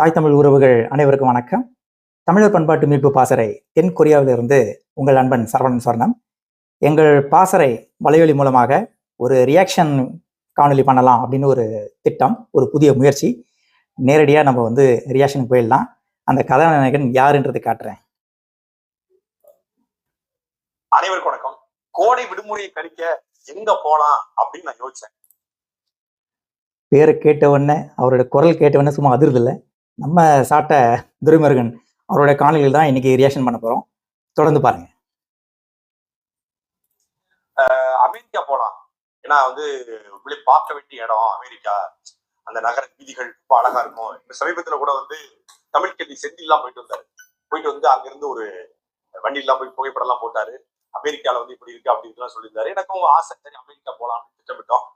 தாய் தமிழ் உறவுகள் அனைவருக்கும் வணக்கம். தமிழர் பண்பாட்டு மீட்பு பாசறை தென் கொரியாவிலிருந்து உங்கள் அன்பன் சரவணன் சொர்ணம். எங்கள் பாசறை வலையொலி மூலமாக ஒரு ரியாக்ஷன் காணொளி பண்ணலாம் அப்படின்னு ஒரு திட்டம் ஒரு புதிய முயற்சி. நேரடியாக நம்ம வந்து ரியாக்ஷனுக்கு போயிடலாம். அந்த கதாநாயகன் யாருன்றது காட்டுறேன். அனைவருக்கும் வணக்கம். கோடை விடுமுறையை கழிக்க எங்க போலாம் அப்படின்னு நான் யோசிச்சேன். பேரை கேட்ட உடனே அவரோட குரல் கேட்ட உடனே சும்மா அதிர்து இல்லை. நம்ம சாட்ட துரைமுருகன் அவருடைய காணொலியில் தான் இன்னைக்கு ரியாக்ஷன் பண்ண போறோம். தொடர்ந்து பாருங்க. அஹ் அமெரிக்கா போலாம். ஏன்னா வந்து இப்படி பார்க்க வேண்டிய இடம் அமெரிக்கா. அந்த நகர வீதிகள் ரொம்ப அழகா இருக்கும். இப்ப சமீபத்துல கூட வந்து தமிழ் கல்வி செந்தில்லாம் போயிட்டு வந்தாரு. போயிட்டு வந்து அங்கிருந்து ஒரு வண்டியெல்லாம் போய் புகைப்படம் எல்லாம் போட்டாரு. அமெரிக்கால வந்து இப்படி இருக்கு அப்படி இருக்குலாம் சொல்லியிருந்தாரு. எனக்கும் ஆசை சரி அமெரிக்கா போலாம்னு திட்டமிட்டோம்.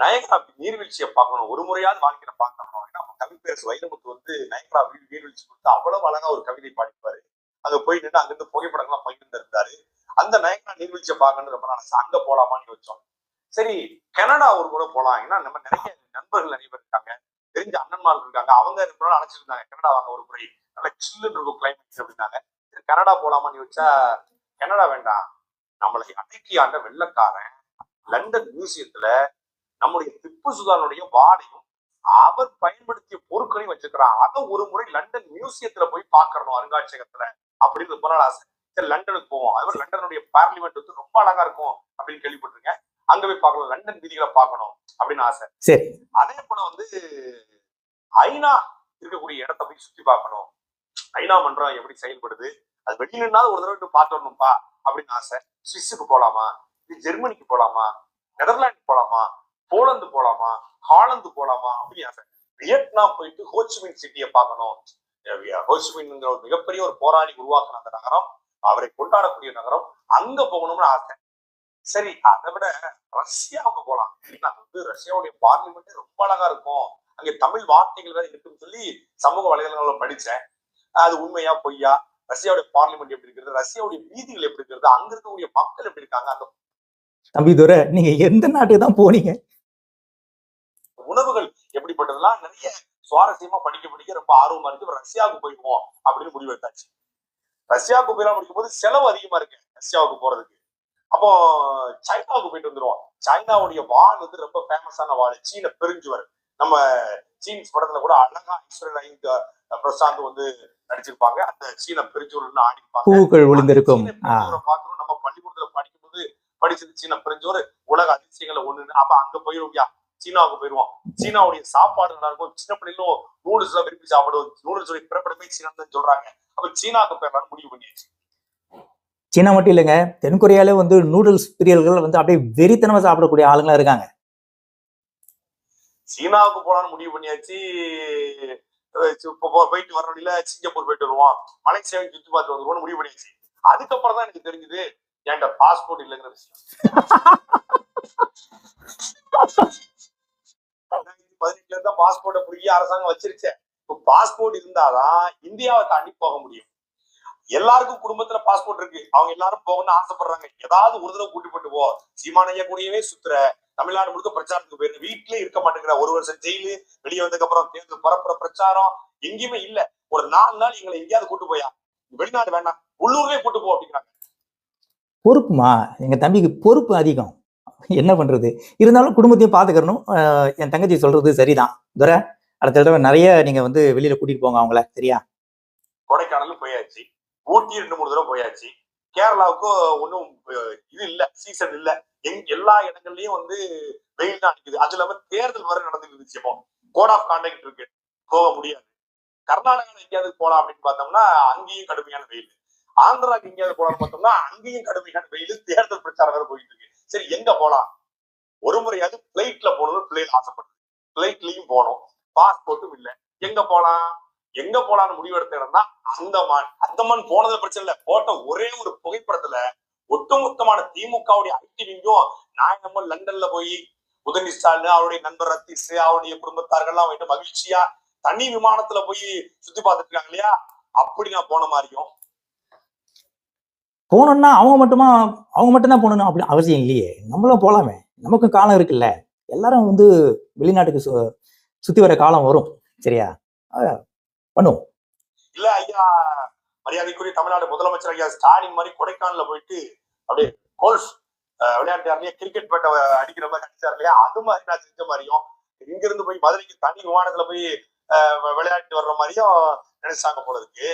நயகரா நீர்வீழ்ச்சியை பார்க்கணும். ஒரு முறையாவது வாழ்க்கையில பார்க்கணும். ஏன்னா நம்ம கவிப்பேரசு வைரமுத்து வந்து நயகரா நீர்வீழ்ச்சி கொடுத்து அவ்வளவு அழகா ஒரு கவிதை பாடிப்பாரு அங்க போய் நின்று அங்கிருந்து புகைப்படங்கள்லாம் பகிர்ந்து இருந்தாரு. அந்த நயகரா நீர்வீழ்ச்சியை பார்க்கணும்னு ரொம்ப நாள் அங்க போலாமான்னு யோசிச்சோம். சரி கனடா ஒரு முறை போலாம். ஏன்னா நம்ம நிறைய நண்பர்கள் நிறைய பேர் இருக்காங்க. தெரிஞ்ச அண்ணன்மார்கள் இருக்காங்க. அவங்க ரொம்ப நாள் அழைச்சிருந்தாங்க. கனடா வாங்க ஒரு முறை. நல்ல சில்லுன்னு இருக்கும் கிளைமேட் அப்படின்னாங்க. சரி கனடா போலாமான்னு யோசிச்சா கனடா வேண்டாம். நம்மளை அடக்கி ஆண்ட வெள்ளக்காரன் லண்டன் மியூசியத்துல நம்முடைய திப்பு சுல்தானுடைய வாடையும் அவர் பயன்படுத்திய பொருட்களையும் வச்சிருக்கிறான். அதை ஒரு முறை லண்டன் மியூசியத்துல போய் பார்க்கணும் அருங்காட்சியகத்துல. அப்படின்னு ரொம்ப நாள் ஆசை. சரி லண்டனுக்கு போவோம். அதுவும் லண்டனுடைய பார்லிமெண்ட் வந்து ரொம்ப அழகா இருக்கும் அப்படின்னு கேள்விப்பட்டிருக்கேன். அங்க போய் பார்க்கணும் லண்டன் வீதிகளை பார்க்கணும் அப்படின்னு ஆசை. சரி. அதே போல வந்து ஐநா இருக்கக்கூடிய இடத்த போய் சுத்தி பார்க்கணும். ஐநா மன்றம் எப்படி செயல்படுது? அது வெளியிலனாவது ஒரு தடவை பார்த்து வரணும்ப்பா அப்படின்னு ஆசை. சுவிஸுக்கு போலாமா? இது ஜெர்மனிக்கு போலாமா? நெதர்லாந்து போலாமா? போலந்து போலாமா ஹாலந்து போலாமா அப்படின்னு ஆசை வியட்நாம் போயிட்டு ஹோச்சிமின் சிட்டியை பார்க்கணும். ஹோச்சிமின்ங்கிற ஒரு மிகப்பெரிய ஒரு போராளி உருவாக்கின அந்த நகரம் அவரை கொண்டாடக்கூடிய நகரம் அங்க போகணும்னு ஆசை. சரி அதை விட ரஷ்யாவுக்கு போலாம். ஏன்னா வந்து ரஷ்யாவுடைய பார்லிமெண்ட் ரொம்ப அழகா இருக்கும். அங்க தமிழ் வார்த்தைகள் வேற இருக்குன்னு சொல்லி சமூக வலைதளங்கள்ல படிச்சேன். அது உண்மையா பொய்யா? ரஷ்யாவுடைய பார்லிமெண்ட் எப்படி இருக்கிறது? ரஷ்யாவுடைய வீதிகள் எப்படி இருக்கிறது? அங்க இருக்கக்கூடிய மக்கள் எப்படி இருக்காங்க? அந்த தம்பி துரை நீங்க எந்த நாட்டுக்கு தான் போனீங்க? உணவுகள் எப்படிப்பட்டதெல்லாம் நிறைய சுவாரஸ்யமா படிக்க படிக்க ரொம்ப ஆர்வமா இருக்கு. ரஷ்யாவுக்கு போயிடுவோம் அப்படின்னு முடிவெடுத்தாச்சு ரஷ்யாவுக்கு போயிடலாம் முடிக்கும்போது செலவு அதிகமா இருக்கு ரஷ்யாவுக்கு போறதுக்கு. அப்போ சைனாவுக்கு போயிட்டு வந்துருவோம். சைனாவுடைய வாள் வந்து ரொம்ப ஃபேமஸான வாள். சீன பெருஞ்சுவர். நம்ம சீன்ஸ் படத்துல கூட அழகா ஐஸ்வர்யா பிரசாந்த் வந்து நடிச்சிருப்பாங்க. அந்த சீன பெருஞ்சுவர்னு ஆடிப்பாங்க. பூக்கள் ஒளிந்திருக்கும். நம்ம பள்ளிக்கூடத்துல படிக்கும்போது படிச்சது சீன பெருஞ்சுவர். உலக அதிசயங்களை ஒண்ணுன்னு. அப்ப அங்க போயிருவோம் சீனாவுக்கு போயிருவோம் சீனாவுடைய சாப்பாடு நல்லா இருக்கும். சின்ன பிள்ளைகளும் நூடுல்ஸ் எல்லாம் விரும்பி சாப்பிடுவோம் நூடுல்ஸ் பிறப்படமே சீனா தான் சொல்றாங்க. அப்ப சீனாவுக்கு போயிடலாம்னு முடிவு பண்ணியாச்சு. சீனா மட்டும் இல்லைங்க தென்கொரியாலே வந்து நூடுல்ஸ் பிரியர்கள் வந்து அப்படியே வெறித்தனமா சாப்பிடக்கூடிய ஆளுங்களா இருக்காங்க. சீனாவுக்கு போலாம்னு முடிவு பண்ணியாச்சு. போயிட்டு வர வழியில சிங்கப்பூர் போயிட்டு வருவோம் மலேசியாவை சுத்தி பார்த்து வந்துருவோம்னு முடிவு பண்ணியாச்சு. அதுக்கப்புறம் தான் எனக்கு தெரிஞ்சது என்கிட்ட பாஸ்போர்ட் இல்லைங்கிற விஷயம். ரெண்டாயிரத்தி பதினெட்டுல இருந்தா பாஸ்போர்ட்டை புரிய அரசாங்கம் வச்சிருச்சு. இப்ப பாஸ்போர்ட் இருந்தாதான் இந்தியாவை தாண்டி போக முடியும். எல்லாருக்கும் குடும்பத்துல பாஸ்போர்ட் இருக்கு. அவங்க எல்லாரும் போகணும்னு ஆசைப்படுறாங்க. ஏதாவது ஒரு தடவை கூட்டி போட்டு போ. சீமானையா கூடயே சுத்துற. தமிழ்நாடு முழுக்க பிரச்சாரத்துக்கு போயிரு. வீட்லயே இருக்க மாட்டேங்கிற. ஒரு வருஷம் ஜெயிலு வெளியே வந்ததுக்கு அப்புறம் தேர்தல் பரப்புற பிரச்சாரம் எங்கேயுமே இல்ல. ஒரு நாலு நாள் எங்களை எங்கேயாவது கூட்டு போயா? வெளிநாடு வேண்டாம் உள்ளூர்லயே கூட்டு போ அப்படிங்கிறாங்க. பொறுப்புமா? எங்க தம்பிக்கு பொறுப்பு அதிகம். என்ன பண்றது? இருந்தாலும் குடும்பத்தையும் பாத்துக்கணும் என் தங்கச்சி சொல்றது சரிதான். துரை அடுத்த தடவை நிறைய நீங்க வந்து வெளியில கூட்டிட்டு போங்க அவங்கள சரியா? கொடைக்கானலும் போயாச்சு. ஊட்டி ரெண்டு மூணு தடவை போயாச்சு. கேரளாவுக்கும் ஒன்றும் இது இல்ல சீசன் இல்ல. எங் எல்லா இடங்கள்லயும் வந்து வெயில் தான் அடிக்குது. அது இல்லாம தேர்தல் வரை நடந்துட்டு இருந்துச்சு இப்போ. கோட் ஆஃப் கான்டாக்ட் இருக்கு. போக முடியாது. கர்நாடகால எங்கேயாவது போலாம் அப்படின்னு பார்த்தோம்னா அங்கேயும் கடுமையான வெயில். ஆந்திராக்கு எங்கேயாவது போலாம்னு பார்த்தோம்னா அங்கேயும் கடுமையான வெயில் தேர்தல் பிரச்சாரம் வேற போயிட்டு இருக்கு. சரி எங்க போலாம்? ஒரு முறையாவது பிளைட்ல போகணும்னு பிள்ளைகள் ஆசைப்படுது பிளைட்லயும் போனோம். பாஸ்போர்ட்டும் இல்ல. எங்க போலாம்? எங்க போலான்னு முடிவெடுத்த இடம் தான் அந்தமான். அந்தமான் போனது பிரச்சனை இல்ல. போட்ட ஒரே ஒரு புகைப்படத்துல ஒட்டுமொத்தமான திமுகவுடைய ஐடி விங்கும் நாயகம் லண்டன்ல போய் உதவி ஸ்டாலின் அவருடைய நண்பர் ரத்தீஷ் அவருடைய குடும்பத்தார்கள்லாம் வந்துட்டு மகிழ்ச்சியா தனி விமானத்துல போய் சுத்தி பார்த்துட்டு இருக்காங்க இல்லையா? அப்படி நான் போன மாதிரியும் போகணும்னா அவங்க மட்டுமா அவங்க மட்டும்தான் போகணும் அப்படி அவசியம் இல்லையே. நம்மளும் போலாமே நமக்கும் காலம் இருக்குல்ல. எல்லாரும் வந்து வெளிநாட்டுக்கு சு- சுத்தி வர காலம் வரும். சரியா? பண்ணுவோம். இல்ல ஐயா மரியாதைக்குரிய தமிழ்நாடு முதலமைச்சர் ஐயா ஸ்டாலின் மாதிரி கொடைக்கானல்ல போயிட்டு அப்படியே கோல்ஃப் விளையாட்டு இல்லையா கிரிக்கெட் பேட்டை அடிக்கிற மாதிரி அடிச்சார் இல்லையா? அது மாதிரி நான் செஞ்ச மாதிரியும் இங்க இருந்து போய் மதுரைக்கு தனி விமானத்துல போய் அஹ், விளையாட்டு வர்ற மாதிரியும் நினைச்சாங்க போல இருக்கு.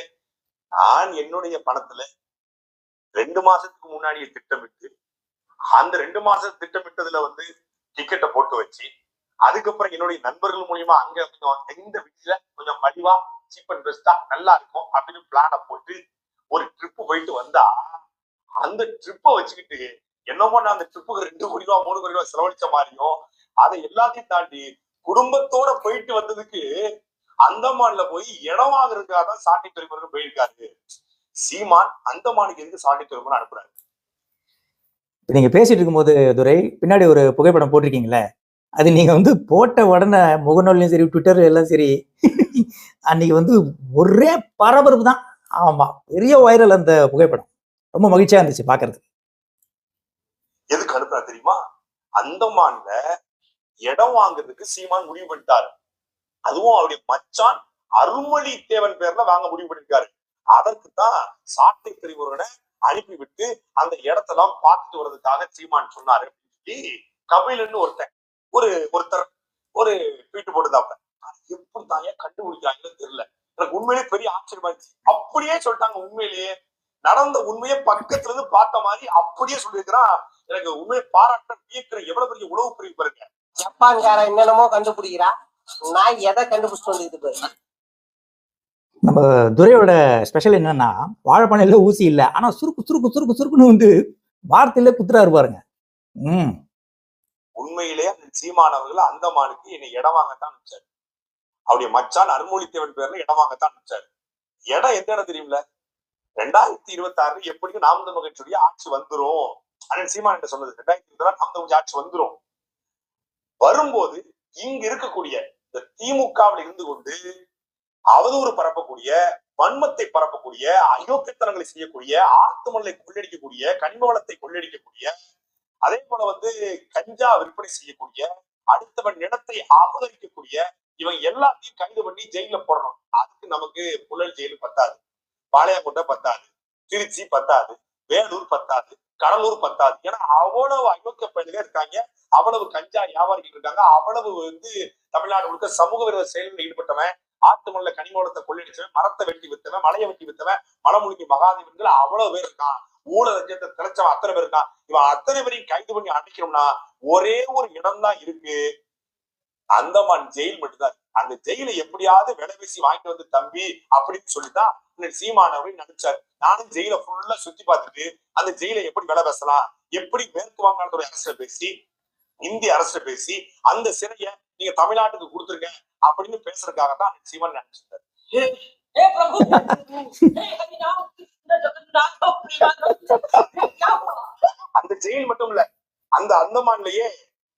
நான் என்னுடைய பணத்துல ரெண்டு மாசத்துக்கு முன்னாடியே திட்டமிட்டு அந்த ரெண்டு மாசம் திட்டமிட்டதுல வந்து டிக்கெட்டை போட்டு வச்சு அதுக்கப்புறம் என்னுடைய நண்பர்கள் மூலியமா அங்க கொஞ்சம் எந்த வீட்டுல கொஞ்சம் மலிவா சீப் அண்ட் பெஸ்டா நல்லா இருக்கும் அப்படின்னு பிளான போட்டு ஒரு ட்ரிப் போயிட்டு வந்தா அந்த ட்ரிப்பை வச்சுக்கிட்டு என்னமோ நான் அந்த ட்ரிப்புக்கு ரெண்டு கோடி ரூபா மூணு கோடி ரூபா செலவழிச்ச மாதிரியும் அதை எல்லாத்தையும் தாண்டி குடும்பத்தோட போயிட்டு வந்ததுக்கு அந்தமான்ல போய் இடம் வாங்குறதுக்காக தான் சாட்டி பெருமருக்கு போயிருக்காரு. சீமான் அந்தமானுக்கு எதுக்கு சாட்டி பெருமன் அனுப்புறாரு? இப்போ நீங்க பேசிட்டு இருக்கும்போது துரை பின்னாடி ஒரு புகைப்படம் போட்டிருக்கீங்களே அது நீங்க வந்து போட்ட உடனே முகநூல்லையும் சரி ட்விட்டர் எல்லாம் சரி அன்னைக்கு வந்து ஒரே பரபரப்பு தான். ஆமா பெரிய வைரல் அந்த புகைப்படம். ரொம்ப மகிழ்ச்சியா இருந்துச்சு பாக்குறதுக்கு. எதுக்கு அனுப்புறா தெரியுமா? அந்தமான்ல இடம் வாங்குறதுக்கு சீமான் முடிவு பண்ணிட்டாரு. அதுவும் அவருடைய மச்சான் அருள்மொழி தேவன் பேர்ல வாங்க முடிவு பண்ணிருக்காரு. அதற்கு தான் சாட்டை பிரிவுகளை அனுப்பி விட்டு அந்த இடத்தெல்லாம் பார்த்துட்டு வர்றதுக்காக சீமான் சொன்னாரு அப்படின்னு சொல்லி கபிலன்னு ஒருத்தன் ஒரு ஒருத்தர் ஒரு ட்வீட் போட்டுதாப்ல அது எப்படி தான் ஏன் கண்டுபிடிக்கிறாங்கன்னு தெரியல. எனக்கு உண்மையிலேயே பெரிய ஆச்சரியமா இருந்துச்சு. அப்படியே சொல்லிட்டாங்க உண்மையிலேயே. நடந்த உண்மையை பக்கத்துல இருந்து பார்த்த மாதிரி அப்படியே சொல்லியிருக்கிறான். எனக்கு உண்மையை பாராட்ட வியக்கிற எவ்வளவு பெரிய உளவு பிரிவு பாருங்க. ஜப்பான்காரன் என்னென்னமோ கண்டுபிடிக்கிறா நான் எதை கண்டுபிடிச்சிட்டு வந்துக்குது பாரு. நம்ம துரையோட ஸ்பெஷல் என்னன்னா வாழைப்பனையில ஊசி இல்லை. ஆனா சுருக்கு சுருக்கு சுருக்கு சுருக்குன்னு வந்து வார்த்தையில குத்துறாரு பாருங்க. ம். உண்மையிலே அந்த சீமானவர்கள் அந்தமானுக்கு என்னை இடம் வாங்கத்தான் அனுப்பிச்சாரு அவருடைய மச்சான் அருள்மொழித்தேவன் பேர்ல இடம் வாங்கத்தான் அனுப்பிச்சாரு இடம் எந்த இடம் தெரியுமில? ரெண்டாயிரத்தி இருபத்தி ஆறு எப்படியும் நாம் மகிழ்ச்சியுடைய ஆட்சி வந்துரும். அண்ணன் சீமான் சொன்னது? ரெண்டாயிரத்தி இருபத்தி ஆறு நாம் ஆட்சி வந்துரும். வரும்போது இங்க இருக்கக்கூடிய இந்த திமுகவில் இருந்து கொண்டு அவதூறு பரப்பக்கூடிய வன்மத்தை பரப்பக்கூடிய அயோக்கியத்தனங்களை செய்யக்கூடிய ஆத்துமலை கொள்ளடிக்கக்கூடிய கனிம வளத்தை கொள்ளடிக்கக்கூடிய அதே போல வந்து கஞ்சா விற்பனை செய்யக்கூடிய அடுத்தவன் நிலத்தை ஆபகரிக்கக்கூடிய இவன் எல்லாத்தையும் கைது பண்ணி ஜெயில போடணும். அதுக்கு நமக்கு புழல் ஜெயில் பத்தாது. பாளையங்கோட்டை பத்தாது. திருச்சி பத்தாது. வேலூர் பத்தாது. கடலூர் பத்தாது. ஏன்னா அவ்வளவு அயோக்கிய பயணிகள் இருக்காங்க. அவ்வளவு கஞ்சா வியாபாரிகள் இருக்காங்க. அவ்வளவு வந்து தமிழ்நாடு முழுக்க சமூக விரோத செயலில் ஈடுபட்டவன் ஆத்து மண்ணில கனிமூலத்தை கொள்ளையடிச்சவன் மரத்தை வெட்டி வித்தவன் மலையை வெட்டி வித்தவன் மலமுழுங்கி மகாதேவன்கள் அவ்வளவு பேர் இருக்கான் ஊழல் லஞ்சத்தை திளைச்சவன் அத்தனை பேர் இருக்கான் இவன் அத்தனை பேரையும் கைது பண்ணி அடைக்கணும்னா ஒரே ஒரு இடம் தான் இருக்கு. அந்தமான் ஜெயில் மட்டும்தான். அந்த ஜெயிலை எப்படியாவது விலை பேசி வாங்கிட்டு வந்து தம்பி அப்படின்னு சொல்லிதான் சீமானவரையும் நினைச்சாரு. நானும் ஜெயில ஃபுல்லா சுத்தி பார்த்துட்டு அந்த ஜெயிலை எப்படி விலை பேசலாம்? எப்படி மேற்கு வங்காளத்துடைய அரசு பேசி இந்திய அரசு பேசி அந்த சிறைய நீங்க தமிழ்நாட்டுக்கு கொடுத்துருங்க. அப்படின்னு பேசுறதுக்காக தான் சிவன் நினைச்சிருந்தாரு. அந்த ஜெயில் மட்டும் இல்ல அந்த அந்தமான்லயே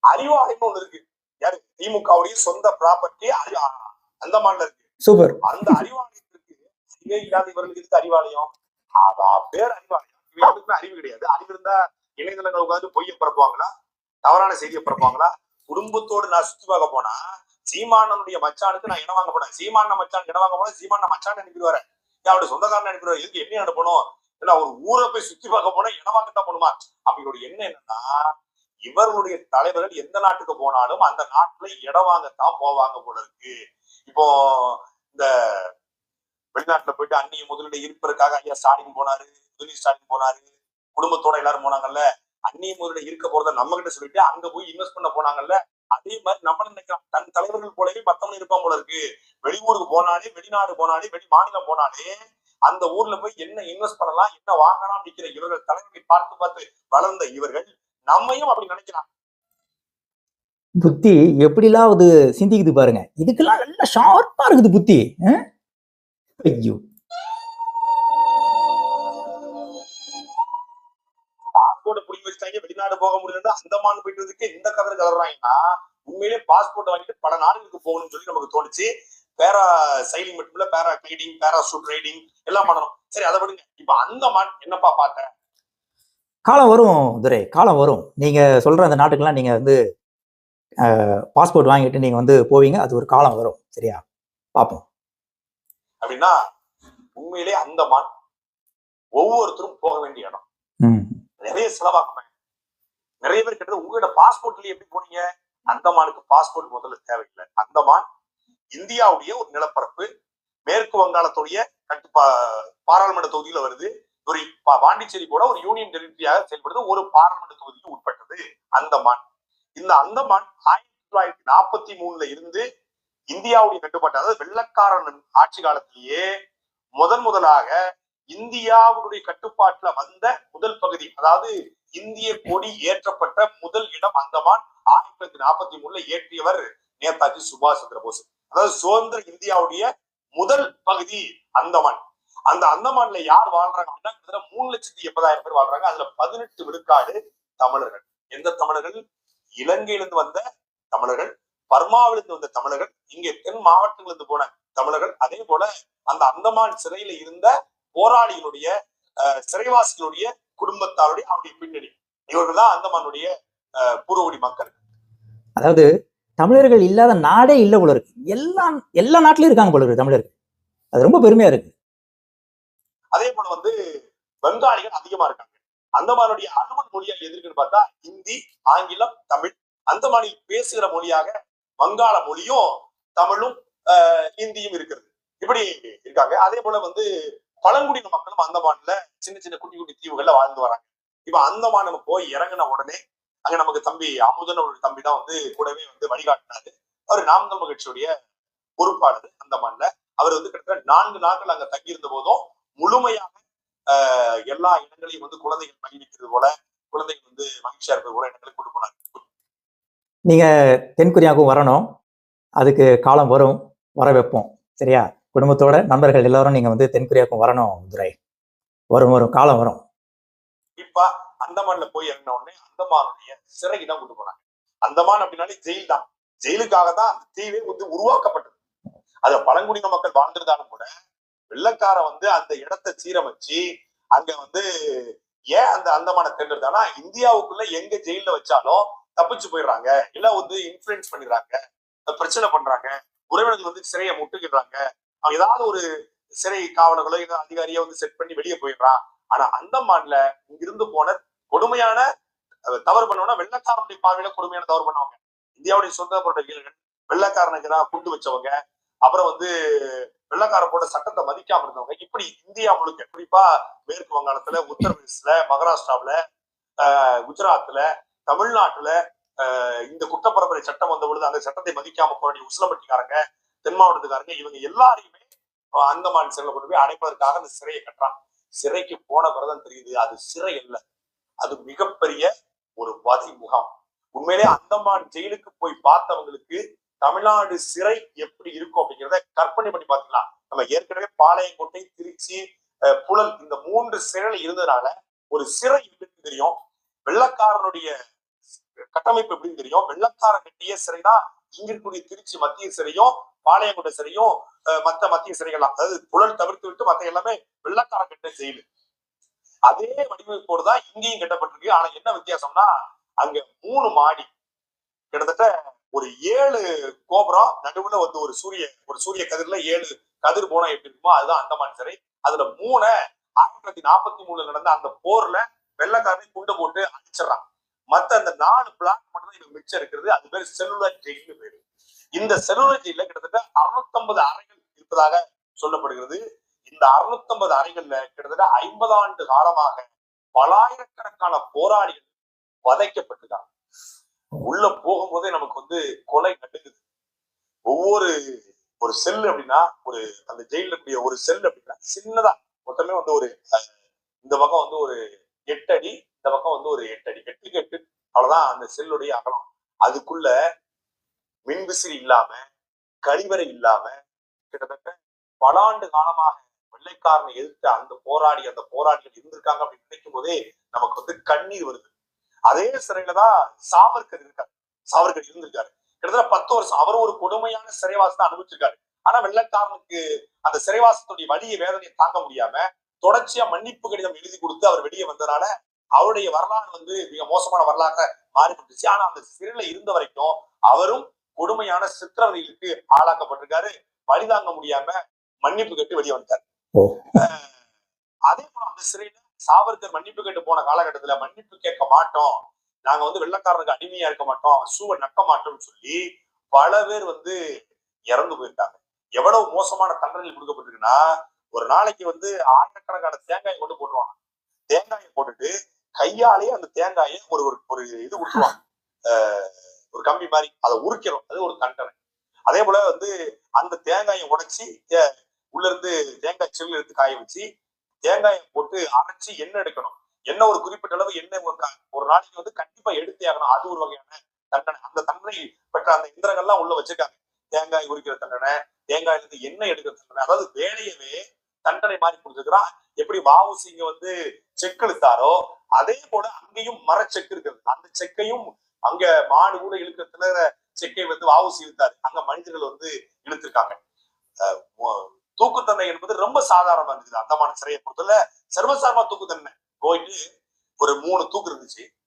அறிவாலயம் ஒண்ணு இருக்கு. யாரு? திமுகவுடைய சொந்த ப்ராப்பர்ட்டி அந்தமான்ல இருக்கு. சூப்பர். அந்த அறிவாலயத்திற்கு அறிவே இல்லாத இவர்களுக்கு இருக்கு அறிவாலயம் பேர் அறிவாலயம் இவங்களுக்குமே அறிவு கிடையாது. அறிவு இருந்தா இணையதளங்கள் உட்காந்து பொய்ய பிறப்பாங்களா தவறான செய்தியை பிறப்பாங்களா குடும்பத்தோடு நான் சுத்தி பார்க்க போனா சீமானனுடைய மச்சானுக்கு நான் இடம் வாங்க போனேன் சீமான மச்சான் இடம் வாங்க போனா சீமான மச்சான் அனுப்பிடுவாரு. அவருடைய சொந்தக்காரன் அனுப்பிடுவார். எதுக்கு என்ன அனுப்பணும்? இல்ல ஒரு ஊரை போய் சுத்தி பார்க்க போனா இடம் வாங்கத்தான் போகணுமா அவங்களோட எண்ணம் என்னன்னா இவர்களுடைய தலைவர்கள் எந்த நாட்டுக்கு போனாலும் அந்த நாட்டுல இடம் வாங்கத்தான் போவாங்க போல இருக்கு. இப்போ இந்த வெளிநாட்டுல போயிட்டு அந்நிய முதலீடு இருப்பதற்காக ஐயா ஸ்டாலின் போனாரு உதயநிதி ஸ்டாலின் போனாரு குடும்பத்தோட எல்லாரும் போனாங்கல்ல அந்நிய முதலீடு இருக்க போறத நம்ம கிட்ட சொல்லிட்டு அங்க போய் இன்வெஸ்ட் பண்ண போனாங்கல்ல அதே மாதிரி நம்ம நினைக்கிறோம் தன் தலைவர்கள் போலவே மத்தவங்க இருப்பான் போல இருக்கு. வெளியூருக்கு போனாலே வெளிநாடு போனாலே வெளி மாநிலம் போனாலே அந்த ஊர்ல போய் என்ன இன்வெஸ்ட் பண்ணலாம் என்ன வாங்கலாம் நிக்கிற இவர்கள் தலைவர்களை பார்த்து பார்த்து வளர்ந்த இவர்கள் நம்மையும் அப்படி நினைக்கிறான் புத்தி எப்படிலாம் அது சிந்திக்குது பாருங்க. இதுக்கெல்லாம் நல்லா ஷார்ப்பா இருக்குது புத்தி. ஐயோ. அந்தமான் போயிட்டதுக்கு இந்த கதர் கலர்றாங்கன்னா உண்மையிலேயே பாஸ்போர்ட் வாங்கிட்டு பல நாடுகளுக்கு போகணும்னு சொல்லி நமக்கு தோணுச்சு. பேரா சைலிங் மட்டும் இல்ல பேரா கிளைடிங் பேராசூட் ரைடிங் எல்லாம் பண்ணணும். சரி அதை விடுங்க. இப்ப அந்தமான் என்னப்பா பார்த்த? காலம் வரும் துரை. காலம் வரும். நீங்க சொல்ற அந்த நாட்டுக்கெல்லாம் நீங்க வந்து பாஸ்போர்ட் வாங்கிட்டு நீங்க வந்து போவீங்க. அது ஒரு காலம் வரும். சரியா? பார்ப்போம் அப்படின்னா உண்மையிலே அந்தமான் ஒவ்வொருத்தரும் போக வேண்டிய இடம். நிறைய செலவாக்குமே. நிறைய பேர் கேட்டது உங்களோட பாஸ்போர்ட்லயே எப்படி போனீங்க? அந்தமானுக்கு பாஸ்போர்ட் முதல்ல தேவையில்லை. அந்தமான் இந்தியாவுடைய ஒரு நிலப்பரப்பு மேற்கு வங்காளத்துடைய கட்டுப்பா பாராளுமன்ற தொகுதியில வருது. ஒரு பாண்டிச்சேரி கூட ஒரு யூனியன் டெரிட்டரியாக செயல்படுது. ஒரு பாராளுமன்ற தொகுதிக்கு உட்பட்டது. அந்தமான். இந்த அந்தமான் ஆயிரத்தி தொள்ளாயிரத்தி நாற்பத்தி மூணுல இருந்து இந்தியாவுடைய கட்டுப்பாட்டு அதாவது வெள்ளக்காரன் ஆட்சி காலத்திலேயே முதன் முதலாக இந்தியாவுடைய கட்டுப்பாட்டுல வந்த முதல் பகுதி அதாவது இந்திய கொடி ஏற்றப்பட்ட முதல் இடம் அந்தமான் ஆயிரத்தி தொள்ளாயிரத்தி நாற்பத்தி மூணுல ஏற்றியவர் நேதாஜி சுபாஷ் சந்திர போஸ். அதாவது சுதந்திர இந்தியாவுடைய முதல் பகுதி அந்தமான். அந்த அந்தமான்ல யார் வாழ்றாங்க அப்படின்னா மூணு லட்சத்தி எண்பதாயிரம் பேர் வாழ்றாங்க. அதுல பதினெட்டு விழுக்காடு தமிழர்கள். எந்த தமிழர்கள்? இலங்கையிலிருந்து வந்த தமிழர்கள் பர்மாவிலிருந்து வந்த தமிழர்கள் இங்கே தென் மாவட்டங்களிலிருந்து போன தமிழர்கள். அதே போல அந்த அந்தமான் சிறையில இருந்த போராளிகளுடைய சிறைவாசிகளுடைய குடும்பத்தாருடைய அவருடைய பின்னணி. இவர்கள் தான் அந்தமானுடைய பூர்வகுடி மக்கள். அதாவது தமிழர்கள் இல்லாத நாடே இல்லை போல இருக்கு. எல்லா எல்லா நாட்டிலயும் இருக்காங்க போல இருக்கு தமிழர்கள். அது ரொம்ப பெருமையா இருக்கு. அதே போல வந்து பெங்காலிகள் அதிகமா இருக்காங்க. அந்தமானுடைய அலுவல் மொழியா எது இருக்குன்னு பார்த்தா ஹிந்தி ஆங்கிலம் தமிழ் அந்தமானில் பேசுகிற மொழியாக வங்காள மொழியும் தமிழும் ஹிந்தியும் இருக்கிறது. இப்படி இருக்காங்க. அதே போல வந்து பழங்குடியின மக்களும் அந்தமான்ல சின்ன சின்ன குட்டி குட்டி தீவுகள்ல வாழ்ந்து வராங்க. இப்ப அந்தமான் நம்ம போய் இறங்கின உடனே அங்க நமக்கு தம்பி அமுதன் அவருடைய தம்பி தான் வந்து கூடவே வந்து வழிகாட்டினாரு. அவர் நாம் மகிழ்ச்சியுடைய பொறுப்பாளர் அந்தமான்ல அவர் வந்து கிட்டத்தட்ட நான்கு நாட்கள் அங்க தங்கியிருந்த போதும் முழுமையாக ஆஹ், எல்லா இடங்களையும் வந்து குழந்தைகள் மகிழ்விக்கிறது போல குழந்தைகள் வந்து மகிழ்ச்சியா இருக்கிறது போல இடங்களுக்கு கொண்டு போனாங்க நீங்க தென்கொரியாவுக்கும் வரணும். அதுக்கு காலம் வரும். வர வைப்போம். சரியா? குடும்பத்தோட நண்பர்கள் எல்லாரும் நீங்க வந்து தென்கொரியாவுக்கும் வரணும் துரை வரும் வரும். காலம் வரும். இப்ப அந்தமான்ல போய் இறங்கின உடனே அந்தமானுடைய சிறைக்கு தான் கொண்டு போனாங்க. அந்தமான் அப்படின்னாலே ஜெயில் தான். ஜெயிலுக்காக தான் அந்த தீவே வந்து உருவாக்கப்பட்டது. அது பழங்குடியின மக்கள் வாழ்ந்திருந்தாலும் கூட வெள்ளக்கார வந்து அந்த இடத்தை சீரமைச்சு அங்க வந்து ஏன் அந்த அந்தமான தேர்ந்தெடுத்தானா இந்தியாவுக்குள்ள எங்க ஜெயில வச்சாலும் தப்பிச்சு போயிடுறாங்க. இல்ல வந்து இன்ஃபுளுன்ஸ் பண்ணிடுறாங்க. பிரச்சனை பண்றாங்க. உறவினர்கள் வந்து சிறையை முட்டுக்கிறாங்க ஏதாவது ஒரு சிறை காவலர்களோ இல்ல அதிகாரியோ வந்து செட் பண்ணி வெளியே போயிடுறான். ஆனா அந்தமான்ல இங்கிருந்து போன கொடுமையான தவறு பண்ணவனா வெள்ளக்காரனுடைய பார்வையில கொடுமையான தவறு பண்ணவங்க. இந்தியாவுடைய சொந்தப்பட்ட வீரர்கள் வெள்ளக்காரனுக்கு தான் குண்டு வச்சவங்க அப்புறம் வந்து வெள்ளக்கார போட்ட சட்டத்தை மதிக்காம இருந்தவங்க. இப்படி இந்தியா முழுக்க குறிப்பா மேற்கு வங்காளத்துல உத்தரப்பிரதேசல மகாராஷ்டிராவுல ஆஹ், குஜராத்ல தமிழ்நாட்டுல ஆஹ், இந்த குற்றப்பரப்புரை சட்டம் வந்த பொழுது அந்த சட்டத்தை மதிக்காம போராடி உசிலம்பட்டிக்காரங்க தென் மாவட்டத்துக்காரங்க இவங்க எல்லாரையுமே அந்தமான் சிறையில கொண்டு போய் அடைப்பதற்காக அந்த சிறையை கட்டுறான் சிறைக்கு போன பிறகுதான் தெரியுது அது சிறை அல்ல. அது மிகப்பெரிய ஒரு வதி முகாம் உண்மையிலே அந்தமான் ஜெயிலுக்கு போய் பார்த்தவங்களுக்கு தமிழ்நாடு சிறை எப்படி இருக்கும் அப்படிங்கிறத கற்பனை பண்ணி பாத்துக்கலாம் நம்ம ஏற்கனவே பாளையங்கோட்டை திருச்சி அஹ், புழல் இந்த மூன்று சிறையில இருந்ததுனால ஒரு சிறை எப்படின்னு தெரியும். வெள்ளக்காரனுடைய கட்டமைப்பு எப்படின்னு தெரியும்? வெள்ளக்காரன் கட்டிய சிறைனா இருக்கக்கூடிய திருச்சி மத்திய சிறையும் பாளையங்கோட்டை சிறையும் அஹ், மத்த மத்திய சிறைகள்லாம் அதாவது புழல் தவிர்த்து விட்டு மத்த எல்லாமே வெள்ளக்காரன் கட்ட செய்யுது அதே வடிவமைப்போடு தான் இங்கேயும் கட்டப்பட்டிருக்கு. ஆனா என்ன வித்தியாசம்னா அங்க மூணு மாடி. கிட்டத்தட்ட ஒரு ஏழு கோபுரம் நடுவுல வந்து ஒரு சூரிய ஒரு சூரிய கதிர்ல ஏழு கதிர் போனா எப்படி இருக்குமோ அதுதான் அந்தமான் சிறை. அதுல மூணு ஆயிரத்தி தொள்ளாயிரத்தி நாற்பத்தி மூணுல நடந்த அந்த போர்ல வெள்ளக்காரனை குண்டை போட்டு அடிச்சிடறான் மத்த அந்த நாலு பிளாக் மட்டும் தான் எனக்கு மிச்சம் இருக்கிறது. அது பேர் செல்லுலர் ஜெயில்னு பேரு. இந்த செல்லுலர் ஜெயில கிட்டத்தட்ட அறுநூத்தம்பது அறைகள் இருப்பதாக சொல்லப்படுகிறது. இந்த அறுநூத்தம்பது அறைகள்ல கிட்டத்தட்ட ஐம்பது ஆண்டு காலமாக பலாயிரக்கணக்கான போராளிகள் வதைக்கப்பட்டுதான் உள்ள போகும்போதே நமக்கு வந்து கொலை நடுங்குது ஒவ்வொரு ஒரு செல் அப்படின்னா ஒரு அந்த ஜெயில இருக்கக்கூடிய ஒரு செல் அப்படின்னா சின்னதா மொத்தமே வந்து ஒரு இந்த பக்கம் வந்து ஒரு எட்டு அடி இந்த பக்கம் வந்து ஒரு எட்டு அடி எட்டுக்கு எட்டு அவ்வளவுதான் அந்த செல்லுடைய அகலம். அதுக்குள்ள மின்விசிறி இல்லாம கழிவறை இல்லாம கிட்டத்தட்ட பல ஆண்டு காலமாக வெள்ளைக்காரனை எதிர்த்து அந்த போராடி அந்த போராடிகள் இருந்திருக்காங்க அப்படின்னு நினைக்கும் போதே நமக்கு வந்து கண்ணீர் வருது. அதே சிறையில தான் சாவர்கர் இருக்காரு. சாவர்கர் இருந்திருக்காரு. கிட்டத்தட்ட பத்து வருஷம் அவர் ஒரு கொடுமையான சிறைவாசத்தை அனுபவிச்சிருக்காரு. ஆனா வெள்ளக்காரனுக்கு அந்த சிறைவாசத்துடைய வலியை வேதனையை தாங்க முடியாம தொடர்ச்சியா மன்னிப்பு கடிதம் எழுதி கொடுத்து அவர் வெளியே வந்ததுனால அவருடைய வரலாறு வந்து மிக மோசமான வரலாற்ற மாறிப்பட்டுச்சு ஆனா அந்த சிறையில இருந்த வரைக்கும் அவரும் கொடுமையான சித்திரவதைகளுக்கு ஆளாக்கப்பட்டிருக்காரு. வழி தாங்க முடியாம மன்னிப்பு கேட்டு வெளியே. அஹ் அதே போல அந்த சிறையில சாவர்கர் மன்னிப்பு கேட்டு போன காலகட்டத்துல மன்னிப்பு கேட்க மாட்டோம். நாங்க வந்து வெள்ளக்காரனுக்கு அடிமையா இருக்க மாட்டோம். சூவை நக்க மாட்டோம்னு சொல்லி பல பேர் வந்து இறந்து போயிருக்காங்க. எவ்வளவு மோசமான தண்டனை கொடுக்கப்பட்டிருக்குன்னா ஒரு நாளைக்கு வந்து ஆயிரக்கணக்கான தேங்காயை கொண்டு போட்டுருவாங்க. தேங்காயை போட்டுட்டு கையாலேயே அந்த தேங்காயை ஒரு ஒரு ஒரு இது அஹ் ஒரு கம்பி மாதிரி அதை உரிக்கிறோம் அது ஒரு தண்டனை அதே போல வந்து அந்த தேங்காயை உடைச்சி உள்ள இருந்து தேங்காய் செல் எடுத்து காய வச்சு தேங்காயை போட்டு அரைச்சி எண்ணெய் எடுக்கணும். எண்ணெய் ஒரு குறிப்பிட்ட அளவு எண்ணெய் ஒரு ஒரு நாளைக்கு வந்து கண்டிப்பா எடுத்தே ஆகணும். அது ஒரு வகையான தண்டனை. அந்த தண்டனை பெற்ற அந்த இந்திரங்கள்லாம் உள்ள வச்சிருக்காங்க. தேங்காய் உரிக்கிற தண்டனை தேங்காயில இருந்து எண்ணெய் எடுக்கிற தண்டனை. அதாவது வேலையவே தண்டனை மாதிரி கொடுத்துருக்கிறான். எப்படி வாவுசிங்க வந்து செக் இழுத்தாரோ அதே போல அங்கேயும் மர செக் இருக்கிறது அந்த செக்கையும் அங்க மாடு கூட இழுக்கிறதுல செக்கை வந்து வாவுசி இழுத்தாரு அங்க மனிதர்கள் வந்து இழுத்திருக்காங்க. தூக்குத்தன்மை மு- என்பது ரொம்ப சாதாரணமா இருந்தது. அந்தமான சிறையை பொறுத்தல சர்வசாரமா தூக்குத்தண்டனை போயிட்டு ஒரு மூணு தூக்கு இருந்துச்சு.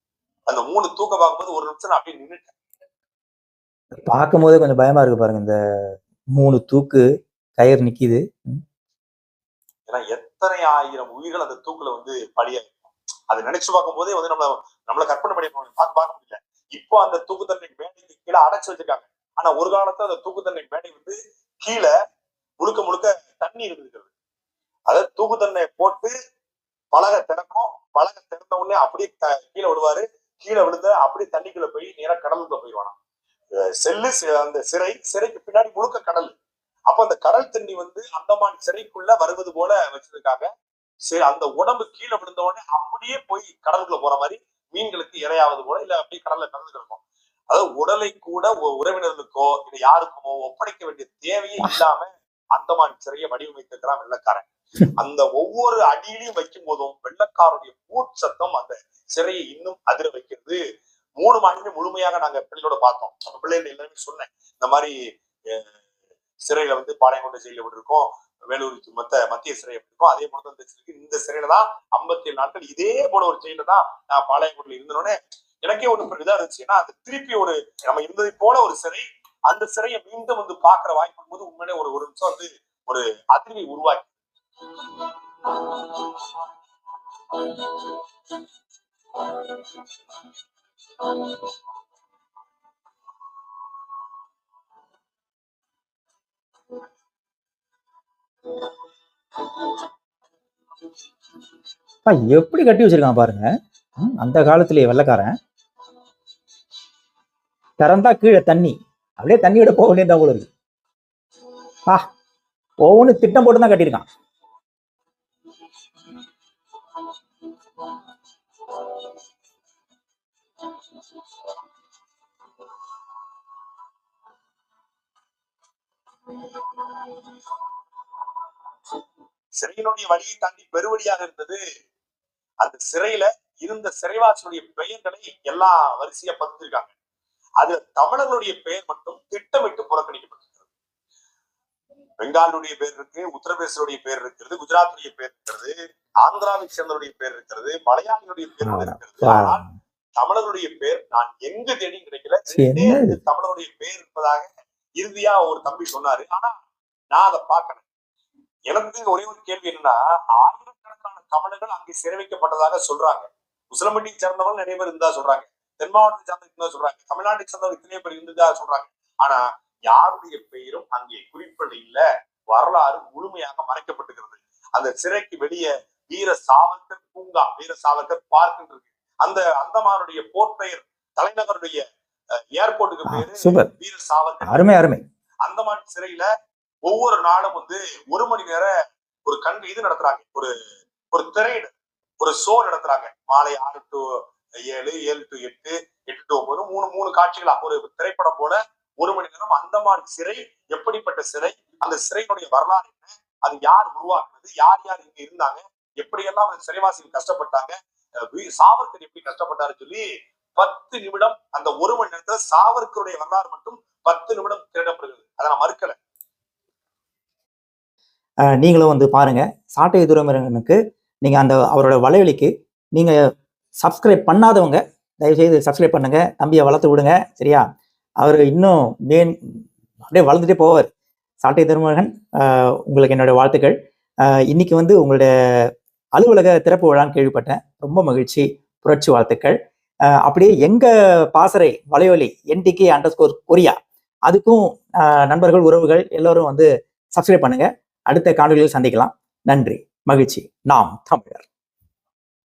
அந்த மூணு தூக்க பார்க்கும்போது ஒரு நிமிஷம் நான் அப்படியே நின்னுட்டேன். பார்க்கும் போதே கொஞ்சம் பயமா இருக்கு பாருங்க. இந்த மூணு தூக்கு கயிறு நிக்குது. ஏன்னா எத்தனை ஆயிரம் உயிர்கள் அந்த தூக்குல வந்து பலியாயிருக்கும் அதை நினைச்சு பார்க்கும் போதே வந்து நம்ம நம்மள கற்பனை பண்ணி பார்க்க பார்க்க முடியல. இப்போ அந்த தூக்கு தண்டனை மேடைக்கு கீழே அடைச்சு வச்சிருக்காங்க. ஆனா ஒரு காலத்துல அந்த தூக்கு தண்டனை மேடை வந்து கீழே முழுக்க முழுக்க தண்ணி இருந்திருக்கிறது. அதாவது தூக்குத்தண்டனை போட்டு பலகை திறக்கும் பலகை திறந்த உடனே அப்படியே த- கீழே விழுவாரு. கீழே விழுந்த அப்படியே தண்ணிக்குள்ள போய் நேரா கடலுக்குள்ள போயிடுவானா செல்லு அந்த சிறை சிறைக்கு பின்னாடி முழுக்க கடல். அப்ப அந்த கடல் தண்ணி வந்து அந்தமான் சிறைக்குள்ள வருவது போல வச்சிருக்காங்க. சரி அந்த உடம்பு கீழே விழுந்த உடனே அப்படியே போய் கடலுக்குள்ள போற மாதிரி மீன்களுக்கு இரையாவது போல இல்ல அப்படியே கடல்ல கலந்து கிடக்கும் அதாவது உடலை கூட உறவினர்களுக்கோ இல்ல யாருக்குமோ ஒப்படைக்க வேண்டிய தேவையே இல்லாம அந்தமான் சிறையை வடிவமைத்திருக்கிறான் வெள்ளக்காரன். அந்த ஒவ்வொரு அடியிலையும் வைக்கும் போதும் வெள்ளக்காரனுடைய பூச்சத்தம் அந்த சிறையை இன்னும் அதிர வைக்கிறது. மூணு மாநிலம் முழுமையாக நாங்க பிள்ளைகளோட பார்த்தோம். அந்த பிள்ளைகள் எல்லாருமே சொன்னேன். இந்த மாதிரி அஹ், சிறையில வந்து பாளையங்கோட்டை ஜெயில விட்டுருக்கோம். வேலூர் மத்த மத்திய சிறை எப்படி இருக்கும் அதே போல தான் இந்த இந்த சிறையில தான் ஐம்பத்தி ஏழு நாட்கள் இதே போல ஒரு ஜெயில தான் நான் பாளையங்கோட்டில் இருந்தோடனே எனக்கே ஒரு இதா இருந்துச்சு. ஏன்னா அது திருப்பி ஒரு நம்ம இருந்ததை போல ஒரு சிறை அந்த சிறையை மீண்டும் வந்து பாக்குற வாய்ப்பு போது உண்மையிலே ஒரு ஒரு நிமிஷம் வந்து ஒரு அதிர்வை உருவாக்கி. அப்பா, எப்படி கட்டி வச்சிருக்கான் பாருங்க. அந்த காலத்திலேயே வெள்ளக்காரன். திறந்தா கீழே தண்ணி. அப்படியே தண்ணியோட போக வேண்டியதா போல இருக்கு. ஆ ஒவ்வொன்றும் திட்டம் போட்டு தான் கட்டியிருக்கான். சிறையினுடைய வழியை தாண்டி பெருவழியாக இருந்தது. அந்த சிறையில இருந்த சிறைவாசனுடைய பெயர்களை எல்லாம் வரிசையா பதிஞ்சிருக்காங்க. அது தமிழர்களுடைய பெயர் மட்டும் திட்டமிட்டு புறக்கணிக்கப்பட்டிருக்கிறது. பெங்காலுடைய பேர் இருக்கு உத்தரப்பிரதேசனுடைய பேர் இருக்கிறது குஜராத்துடைய பேர் இருக்கிறது ஆந்திராவை சேர்ந்தவருடைய பேர் இருக்கிறது மலையாளிகளுடைய பேர் இருக்கிறது. ஆனால் தமிழர்களுடைய பேர் நான் எங்கு தேடி கிடைக்கல. தமிழருடைய பேர் இருப்பதாக இறுதியா ஒரு தம்பி சொன்னாரு. ஆனா நான் அதை பார்க்கல. எனக்கு ஒரே ஒரு கேள்வி என்னன்னா ஆயிரக்கணக்கான தமிழர்கள் அங்கே சிறை வைக்கப்பட்டதாக சொல்றாங்க. முஸ்லமண்டியை சேர்ந்தவங்க நிறைய பேர் இருந்தா சொல்றாங்க. தென் மாவட்டத்தை சேர்ந்தவங்க இருந்தா சொல்றாங்க. தமிழ்நாட்டை சேர்ந்தவங்க இத்தனை பேர் இருந்ததா சொல்றாங்க. ஆனா யாருடைய பெயரும் அங்கே குறிப்பிட இல்ல. வரலாறு முழுமையாக மறைக்கப்பட்டிருக்கிறது. அந்த சிறைக்கு வெளியே வீர சாவர்கர் பூங்கா வீர சாவர்கர் பார்க் இருக்கு. அந்த அந்தமானுடைய போர்ட் பெயர் தலைநகருடைய ஏர்போர்ட்டுக்கு பேரு வீர சாவர்கர் அருமை அருமை. அந்தமான் சிறையில ஒவ்வொரு நாளும் வந்து ஒரு மணி நேர ஒரு கண் இது நடத்துறாங்க. ஒரு ஒரு திரையிட ஒரு ஷோ நடத்துறாங்க. மாலை ஆறு டு ஏழு ஏழு டு எட்டு எட்டு டு ஒன்பது மூணு மூணு காட்சிகளா. ஒரு திரைப்படம் போல ஒரு மணி நேரம் அந்தமான் சிறை எப்படிப்பட்ட சிறை அந்த சிறையினுடைய வரலாறு என்ன அது யார் உருவாக்குறது யார் யார் இங்க இருந்தாங்க எப்படியெல்லாம் அந்த சிறைவாசிகள் கஷ்டப்பட்டாங்க சாவர்கர் எப்படி கஷ்டப்பட்டாரு சொல்லி பத்து நிமிடம் அந்த ஒரு மணி நேரத்துல சாவர்கருடைய வரலாறு மட்டும் பத்து நிமிடம் திரடப்படுகிறது அதை நான் மறுக்கலை. நீங்களும் வந்து பாருங்கள் சாட்டை துரைமுருகனுக்கு நீங்கள் அந்த அவரோட வலைவலிக்கு நீங்கள் சப்ஸ்கிரைப் பண்ணாதவங்க தயவுசெய்து சப்ஸ்கிரைப் பண்ணுங்கள் தம்பியை வளர்த்து விடுங்க சரியா? அவர் இன்னும் மேன் அப்படியே வளர்ந்துட்டே போவார். சாட்டை திருமகன் உங்களுக்கு என்னோட வாழ்த்துக்கள். இன்றைக்கி இன்னைக்கு வந்து உங்களுடைய அலுவலக திறப்பு விழான்னு கேள்விப்பட்டேன். ரொம்ப மகிழ்ச்சி புரட்சி வாழ்த்துக்கள். அப்படியே எங்கள் பாசறை வலைவலி என்டிகே அண்டர் ஸ்கோர் கொரியா அதுக்கும் நண்பர்கள் உறவுகள் எல்லோரும் வந்து சப்ஸ்கிரைப் பண்ணுங்கள் அடுத்த காணொலியில் சந்திக்கலாம். நன்றி. மகிழ்ச்சி. நாம் தமிழர்.